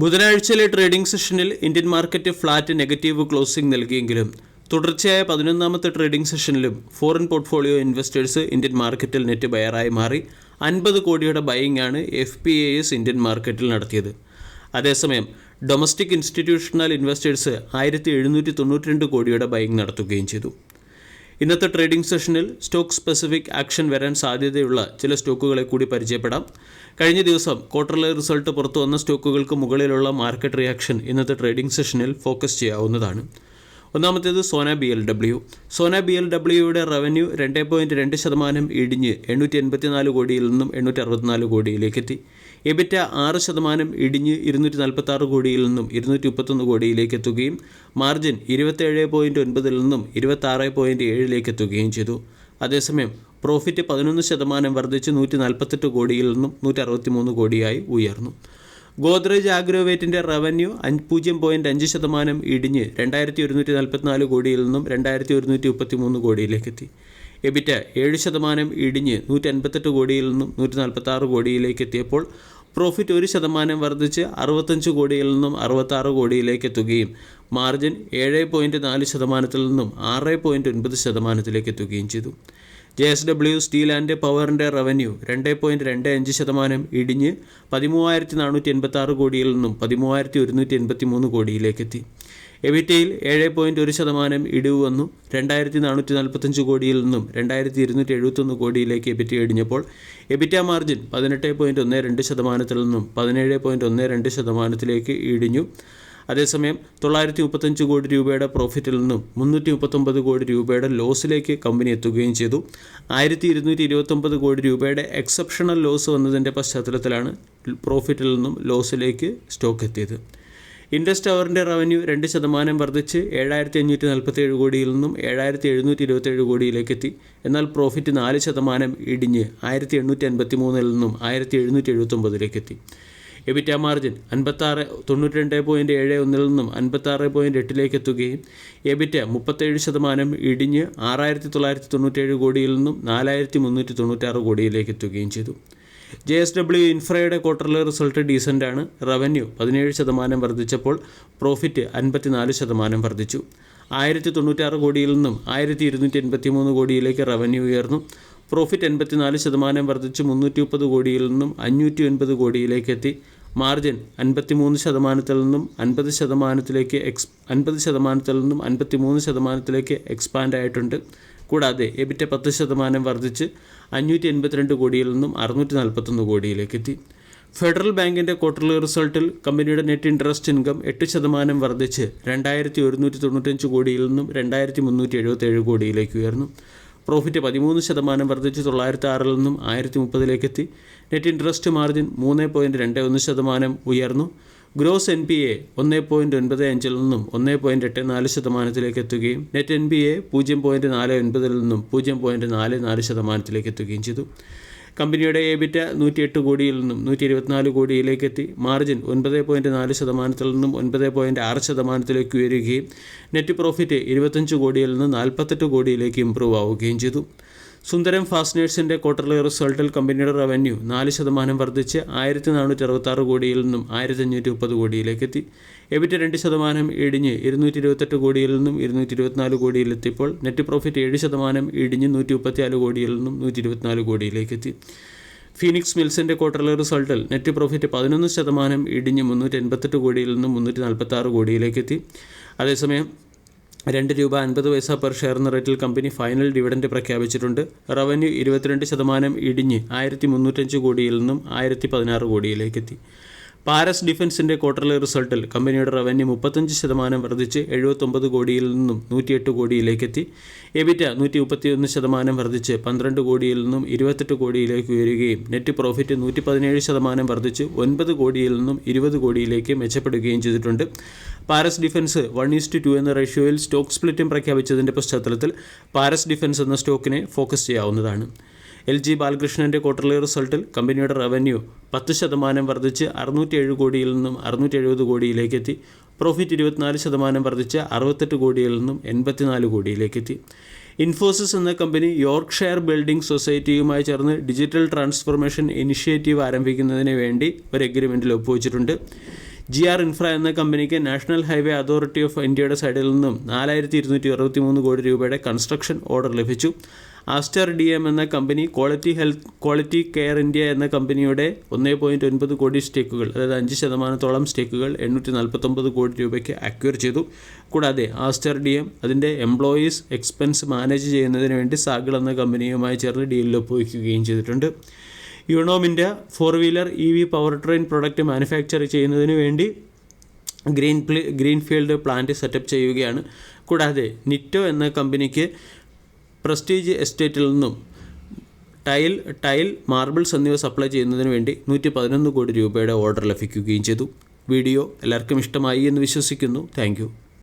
ബുധനാഴ്ചയിലെ trading സെഷനിൽ Indian market flat negative closing നൽകിയെങ്കിലും തുടർച്ചയായ പതിനൊന്നാമത്തെ ട്രേഡിംഗ് സെഷനിലും ഫോറിൻ പോർട്ട്ഫോളിയോ ഇൻവെസ്റ്റേഴ്സ് ഇന്ത്യൻ മാർക്കറ്റിൽ നെറ്റ് ബയറായി മാറി അൻപത് കോടിയുടെ ബൈയിങ് ആണ് F P A S Indian മാർക്കറ്റിൽ നടത്തിയത്. അതേസമയം ഡൊമസ്റ്റിക് ഇൻസ്റ്റിറ്റ്യൂഷണൽ ഇൻവെസ്റ്റേഴ്സ് ആയിരത്തി എഴുന്നൂറ്റി തൊണ്ണൂറ്റി രണ്ട് കോടിയുടെ ബൈയിങ് നടത്തുകയും ചെയ്തു. ഇന്നത്തെ ട്രേഡിംഗ് സെഷനിൽ സ്റ്റോക്ക് സ്പെസിഫിക് ആക്ഷൻ വരാൻ സാധ്യതയുള്ള ചില സ്റ്റോക്കുകളെ കൂടി പരിചയപ്പെടാം. കഴിഞ്ഞ ദിവസം ക്വാർട്ടർലി റിസൾട്ട് പുറത്തു വന്ന സ്റ്റോക്കുകൾക്ക് മുകളിലുള്ള മാർക്കറ്റ് റിയാക്ഷൻ ഇന്നത്തെ ട്രേഡിംഗ് സെഷനിൽ ഫോക്കസ് ചെയ്യാവുന്നതാണ്. ഒന്നാമത്തേത് Sona B L W Sona B L ഡബ്ല്യുയുടെ revenue രണ്ട് പോയിന്റ് രണ്ട് ശതമാനം ഇടിഞ്ഞ് എണ്ണൂറ്റി എൺപത്തിനാല് കോടിയിൽ നിന്നും എണ്ണൂറ്റി അറുപത്തിനാല് കോടിയിലേക്ക് എത്തി. എബിറ്റ ആറ് ശതമാനം ഇടിഞ്ഞ് ഇരുന്നൂറ്റി നാൽപ്പത്തി ആറ് കോടിയിൽ നിന്നും ഇരുന്നൂറ്റി മുപ്പത്തൊന്ന് കോടിയിലേക്ക് എത്തുകയും മാർജിൻ ഇരുപത്തേഴ് പോയിന്റ് ഒൻപതിൽ നിന്നും ഇരുപത്താറ് പോയിന്റ് ഏഴിലേക്ക് എത്തുകയും ചെയ്തു. അതേസമയം പ്രോഫിറ്റ് പതിനൊന്ന് ശതമാനം വർദ്ധിച്ച് നൂറ്റി നാൽപ്പത്തെട്ട് കോടിയിൽ നിന്നും നൂറ്റി അറുപത്തി മൂന്ന് കോടിയായി ഉയർന്നു. ഗോദ്രേജ് ആഗ്രോവേറ്റിന്റെ റവന്യൂ അഞ്ച് പൂജ്യം പോയിന്റ് അഞ്ച് ശതമാനം ഇടിഞ്ഞ് രണ്ടായിരത്തി ഒരുന്നൂറ്റി നാൽപ്പത്തിനാല് കോടിയിൽ നിന്നും രണ്ടായിരത്തി ഒരുന്നൂറ്റി മുപ്പത്തി മൂന്ന് കോടിയിലേക്ക് എത്തി. എബിറ്റ ഏഴ് ശതമാനം ഇടിഞ്ഞ് നൂറ്റി അൻപത്തെട്ട് കോടിയിൽ നിന്നും നൂറ്റി നാൽപ്പത്തി ആറ് കോടിയിലേക്ക് എത്തിയപ്പോൾ പ്രോഫിറ്റ് ഒരു ശതമാനം വർദ്ധിച്ച് അറുപത്തഞ്ച് കോടിയിൽ നിന്നും അറുപത്താറ് കോടിയിലേക്ക് എത്തുകയും മാർജിൻ ഏഴ് പോയിന്റ് നാല് ശതമാനത്തിൽ നിന്നും ആറ് പോയിന്റ് ഒൻപത് ശതമാനത്തിലേക്ക് എത്തുകയും ചെയ്തു. J S W steel and പവറിന്റെ റവന്യൂ രണ്ട് പോയിന്റ് രണ്ട് അഞ്ച് ശതമാനം ഇടിഞ്ഞ് പതിമൂവായിരത്തി നാനൂറ്റി എൺപത്തി ആറ് കോടിയിൽ നിന്നും പതിമൂവായിരത്തി ഒരുന്നൂറ്റി എൺപത്തി മൂന്ന് കോടിയിലേക്ക് എത്തി. എവിറ്റയിൽ ഏഴ് പോയിന്റ് ഒരു ശതമാനം ഇടിവ് വന്നു. രണ്ടായിരത്തി നാനൂറ്റി നാൽപ്പത്തഞ്ച് കോടിയിൽ നിന്നും രണ്ടായിരത്തി ഇരുന്നൂറ്റി എഴുപത്തൊന്ന് കോടിയിലേക്ക് എബിറ്റ ഇടിഞ്ഞപ്പോൾ എബിറ്റ മാർജിൻ പതിനെട്ട് പോയിന്റ് ഒന്ന് രണ്ട് ശതമാനത്തിൽ നിന്നും പതിനേഴ് പോയിന്റ് ഒന്ന് രണ്ട് ശതമാനത്തിലേക്ക് ഇടിഞ്ഞു. അതേസമയം തൊള്ളായിരത്തി മുപ്പത്തഞ്ച് കോടി രൂപയുടെ പ്രോഫിറ്റിൽ നിന്നും മുന്നൂറ്റി മുപ്പത്തൊമ്പത് കോടി രൂപയുടെ ലോസിലേക്ക് കമ്പനി എത്തുകയും ചെയ്തു. ആയിരത്തി ഇരുന്നൂറ്റി ഇരുപത്തൊമ്പത് കോടി രൂപയുടെ എക്സെപ്ഷണൽ ലോസ് വന്നതിന്റെ പശ്ചാത്തലത്തിലാണ് പ്രോഫിറ്റിൽ നിന്നും ലോസിലേക്ക് സ്റ്റോക്ക് എത്തിയത്. ഇൻഡസ് ടവറിന്റെ റവന്യൂ രണ്ട് ശതമാനം വർദ്ധിച്ച് ഏഴായിരത്തി അഞ്ഞൂറ്റി നാൽപ്പത്തി ഏഴ് കോടിയിൽ നിന്നും ഏഴായിരത്തി എഴുന്നൂറ്റി ഇരുപത്തേഴ് കോടിയിലേക്ക് എത്തി എന്നാൽ പ്രോഫിറ്റ് നാല് ശതമാനം ഇടിഞ്ഞ് ആയിരത്തി എണ്ണൂറ്റി അൻപത്തി മൂന്നിൽ നിന്നും ആയിരത്തി എഴുന്നൂറ്റി എഴുപത്തൊമ്പതിലേക്കെത്തി എബിറ്റ മാർജിൻ അൻപത്താറ് തൊണ്ണൂറ്റി രണ്ട് പോയിന്റ് ഏഴ് ഒന്നിൽ നിന്നും അൻപത്താറ് പോയിന്റ് എട്ടിലേക്ക് എത്തുകയും എബിറ്റ മുപ്പത്തേഴ് ശതമാനം ഇടിഞ്ഞ് ആറായിരത്തി തൊള്ളായിരത്തി തൊണ്ണൂറ്റേഴ് കോടിയിൽ നിന്നും നാലായിരത്തി മുന്നൂറ്റി തൊണ്ണൂറ്റാറ് കോടിയിലേക്ക് എത്തുകയും ചെയ്തു. ജെ എസ് ഡബ്ല്യു ഇൻഫ്രയുടെ ക്വാർട്ടർലി റിസൾട്ട് ഡീസന്റാണ് റവന്യൂ. പതിനേഴ് ശതമാനം വർദ്ധിച്ചപ്പോൾ പ്രോഫിറ്റ് അൻപത്തിനാല് ശതമാനം വർദ്ധിച്ചു. ആയിരത്തി തൊണ്ണൂറ്റാറ് കോടിയിൽ നിന്നും ആയിരത്തി ഇരുന്നൂറ്റി എൺപത്തി മൂന്ന് കോടിയിലേക്ക് റവന്യൂ ഉയർന്നു. പ്രോഫിറ്റ് എൺപത്തിനാല് ശതമാനം വർദ്ധിച്ച് മുന്നൂറ്റി മുപ്പത് കോടിയിൽ നിന്നും അഞ്ഞൂറ്റി ഒൻപത് കോടിയിലേക്ക് എത്തി. മാർജിൻ അൻപത്തിമൂന്ന് ശതമാനത്തിൽ നിന്നും അൻപത് ശതമാനത്തിലേക്ക് എക്സ് അൻപത് ശതമാനത്തിൽ നിന്നും അൻപത്തിമൂന്ന് ശതമാനത്തിലേക്ക് എക്സ്പാൻഡ് ആയിട്ടുണ്ട് കൂടാതെ എബിറ്റ പത്ത് ശതമാനം വർദ്ധിച്ച് അഞ്ഞൂറ്റി എൺപത്തിരണ്ട് കോടിയിൽ നിന്നും അറുന്നൂറ്റി നാൽപ്പത്തൊന്ന് കോടിയിലേക്ക് എത്തി ഫെഡറൽ ബാങ്കിന്റെ ക്വാർട്ടർലി റിസൾട്ടിൽ കമ്പനിയുടെ നെറ്റ് ഇൻട്രസ്റ്റ് ഇൻകം എട്ട് ശതമാനം വർദ്ധിച്ച് രണ്ടായിരത്തി ഒരുന്നൂറ്റി തൊണ്ണൂറ്റഞ്ച് കോടിയിൽ നിന്നും രണ്ടായിരത്തി മുന്നൂറ്റി എഴുപത്തേഴ് കോടിയിലേക്ക് ഉയർന്നു. പ്രോഫിറ്റ് പതിമൂന്ന് ശതമാനം വർദ്ധിച്ച് തൊള്ളായിരത്തി ആറിൽ നിന്നും ആയിരത്തി മുപ്പതിലേക്ക് എത്തി നെറ്റ് ഇൻട്രസ്റ്റ് മാർജിൻ മൂന്ന് പോയിന്റ് രണ്ട് ഒന്ന് ശതമാനം ഉയർന്നു. ഗ്രോസ് എൻ പി എ ഒന്ന് പോയിന്റ് ഒൻപത് അഞ്ചിൽ നിന്നും ഒന്ന് പോയിന്റ് എട്ട് നാല് ശതമാനത്തിലേക്ക് എത്തുകയും നെറ്റ് എൻ പി എ പൂജ്യം പോയിന്റ് നാല് ഒൻപതിൽ നിന്നും പൂജ്യം പോയിന്റ് നാല് നാല് ശതമാനത്തിലേക്ക് എത്തുകയും ചെയ്തു. കമ്പനിയുടെ എബിറ്റ നൂറ്റിയെട്ട് കോടിയിൽ നിന്നും നൂറ്റി ഇരുപത്തിനാല് കോടിയിലേക്ക് എത്തി. മാർജിൻ ഒൻപത് പോയിന്റ് നാല് ശതമാനത്തിൽ നിന്നും ഒൻപത് പോയിന്റ് ആറ് ശതമാനത്തിലേക്ക് ഉയരുകയും നെറ്റ് പ്രോഫിറ്റ് ഇരുപത്തഞ്ച് കോടിയിൽ നിന്ന് നാൽപ്പത്തെട്ട് കോടിയിലേക്ക് ഇംപ്രൂവ് ആവുകയും ചെയ്തു. സുന്ദരം ഫാസ്റ്റ്നേഴ്സിന്റെ ക്വാർട്ടർലി റിസൾട്ടിൽ കമ്പനിയുടെ റവന്യൂ നാല് ശതമാനം വർദ്ധിച്ച് ആയിരത്തി നാനൂറ്റി അറുപത്താറ് കോടിയിൽ നിന്നും ആയിരത്തി അഞ്ഞൂറ്റി മുപ്പത് കോടിയിലേക്ക് എത്തി എബിറ്റ് രണ്ട് ശതമാനം ഇടിഞ്ഞ് ഇരുന്നൂറ്റി ഇരുപത്തെട്ട് കോടിയിൽ നിന്നും ഇരുന്നൂറ്റി ഇരുപത്തിനാല് കോടിയിലെത്തിയപ്പോൾ നെറ്റ് പ്രോഫിറ്റ് ഏഴ് ശതമാനം ഇടിഞ്ഞ് നൂറ്റി മുപ്പത്തിനാല് കോടിയിൽ നിന്നും നൂറ്റി ഇരുപത്തിനാല് കോടിയിലേക്ക് എത്തി ഫീനിക്സ് മിൽസിന്റെ ക്വാർട്ടർലി റിസൾട്ടിൽ നെറ്റ് പ്രോഫിറ്റ് പതിനൊന്ന് ശതമാനം ഇടിഞ്ഞ് മുന്നൂറ്റി എൺപത്തെട്ട് കോടിയിൽ നിന്നും മുന്നൂറ്റി നാൽപ്പത്താറ് കോടിയിലേക്ക് എത്തി അതേസമയം രണ്ട് രൂപ അൻപത് പൈസ പെർ ഷെയർ എന്ന റേറ്റിൽ കമ്പനി ഫൈനൽ ഡിവിഡൻഡ് പ്രഖ്യാപിച്ചിട്ടുണ്ട്. റവന്യൂ ഇരുപത്തിരണ്ട് ശതമാനം ഇടിഞ്ഞ് ആയിരത്തി മുന്നൂറ്റഞ്ച് കോടിയിൽ നിന്നും ആയിരത്തി പതിനാറ് കോടിയിലേക്ക് എത്തി. പാരസ് ഡിഫൻസിന്റെ ക്വാർട്ടർലി റിസൾട്ടിൽ കമ്പനിയുടെ റവന്യൂ മുപ്പത്തഞ്ച് ശതമാനം വർദ്ധിച്ച് എഴുപത്തൊമ്പത് കോടിയിൽ നിന്നും നൂറ്റിയെട്ട് കോടിയിലേക്കെത്തി. എബിറ്റ നൂറ്റി മുപ്പത്തിയൊന്ന് ശതമാനം വർദ്ധിച്ച് പന്ത്രണ്ട് കോടിയിൽ നിന്നും ഇരുപത്തെട്ട് കോടിയിലേക്ക് ഉയരുകയും നെറ്റ് പ്രോഫിറ്റ് നൂറ്റി പതിനേഴ് ശതമാനം വർദ്ധിച്ച് ഒൻപത് കോടിയിൽ നിന്നും ഇരുപത് കോടിയിലേക്ക് മെച്ചപ്പെടുകയും ചെയ്തിട്ടുണ്ട്. Paras defence one is to two എന്ന റേഷ്യോയിൽ സ്റ്റോക്ക് സ്പ്ലിറ്റും പ്രഖ്യാപിച്ചതിന്റെ പശ്ചാത്തലത്തിൽ പാരസ് ഡിഫൻസ് എന്ന സ്റ്റോക്കിനെ ഫോക്കസ് ചെയ്യാവുന്നതാണ്. എൽ ജി ബാലകൃഷ്ണന്റെ ക്വാർട്ടർലി റിസൾട്ടിൽ കമ്പനിയുടെ റവന്യൂ പത്ത് ശതമാനം വർദ്ധിച്ച് അറുന്നൂറ്റി ഏഴ് കോടിയിൽ നിന്നും അറുന്നൂറ്റി എഴുപത് കോടിയിലേക്കെത്തി. പ്രോഫിറ്റ് ഇരുപത്തിനാല് ശതമാനം വർദ്ധിച്ച് അറുപത്തെട്ട് കോടിയിൽ നിന്നും എൺപത്തിനാല് കോടിയിലേക്ക് എത്തി ഇൻഫോസിസ് എന്ന കമ്പനി യോർക്ക്ഷയർ ബിൽഡിംഗ് സൊസൈറ്റിയുമായി ചേർന്ന് ഡിജിറ്റൽ ട്രാൻസ്ഫോർമേഷൻ ഇനിഷ്യേറ്റീവ് ആരംഭിക്കുന്നതിന് വേണ്ടി ഒരു എഗ്രിമെന്റിൽ ഒപ്പുവെച്ചിട്ടുണ്ട്. ജി ആർ ഇൻഫ്ര എന്ന കമ്പനിക്ക് നാഷണൽ ഹൈവേ അതോറിറ്റി ഓഫ് ഇന്ത്യയുടെ സൈഡിൽ നിന്നും നാലായിരത്തി ഇരുന്നൂറ്റി അറുപത്തി മൂന്ന് കോടി രൂപയുടെ കൺസ്ട്രക്ഷൻ ഓർഡർ ലഭിച്ചു. ആസ്റ്റർ ഡി എം എന്ന company quality health quality care India എന്ന കമ്പനിയുടെ ഒന്നേ പോയിന്റ് ഒൻപത് കോടി സ്റ്റേക്കുകൾ അതായത് അഞ്ച് ശതമാനത്തോളം സ്റ്റേക്കുകൾ എണ്ണൂറ്റി നാൽപ്പത്തൊമ്പത് കോടി രൂപയ്ക്ക് അക്വയർ ചെയ്തു. കൂടാതെ ആസ്റ്റർ ഡി എം അതിന്റെ എംപ്ലോയീസ് എക്സ്പെൻസ് മാനേജ് ചെയ്യുന്നതിന് വേണ്ടി സാഗിൾ എന്ന കമ്പനിയുമായി ചേർന്ന് ഡീലിൽ ഒപ്പുവയ്ക്കുകയും ചെയ്തിട്ടുണ്ട്. യുണോം India four wheeler E V power train product manufacture ചെയ്യുന്നതിന് വേണ്ടി green play greenfield plant setup ചെയ്യുകയാണ്. കൂടാതെ നിറ്റോ എന്ന കമ്പനിക്ക് പ്രസ്റ്റീജ് എസ്റ്റേറ്റിൽ നിന്നും ടൈൽ ടൈൽ മാർബിൾസ് എന്നിവ സപ്ലൈ ചെയ്യുന്നതിന് വേണ്ടി നൂറ്റി പതിനൊന്ന് കോടി രൂപയുടെ ഓർഡർ ലഭിക്കുകയും ചെയ്തു. വീഡിയോ എല്ലാവർക്കും ഇഷ്ടമായി എന്ന് വിശ്വസിക്കുന്നു. താങ്ക്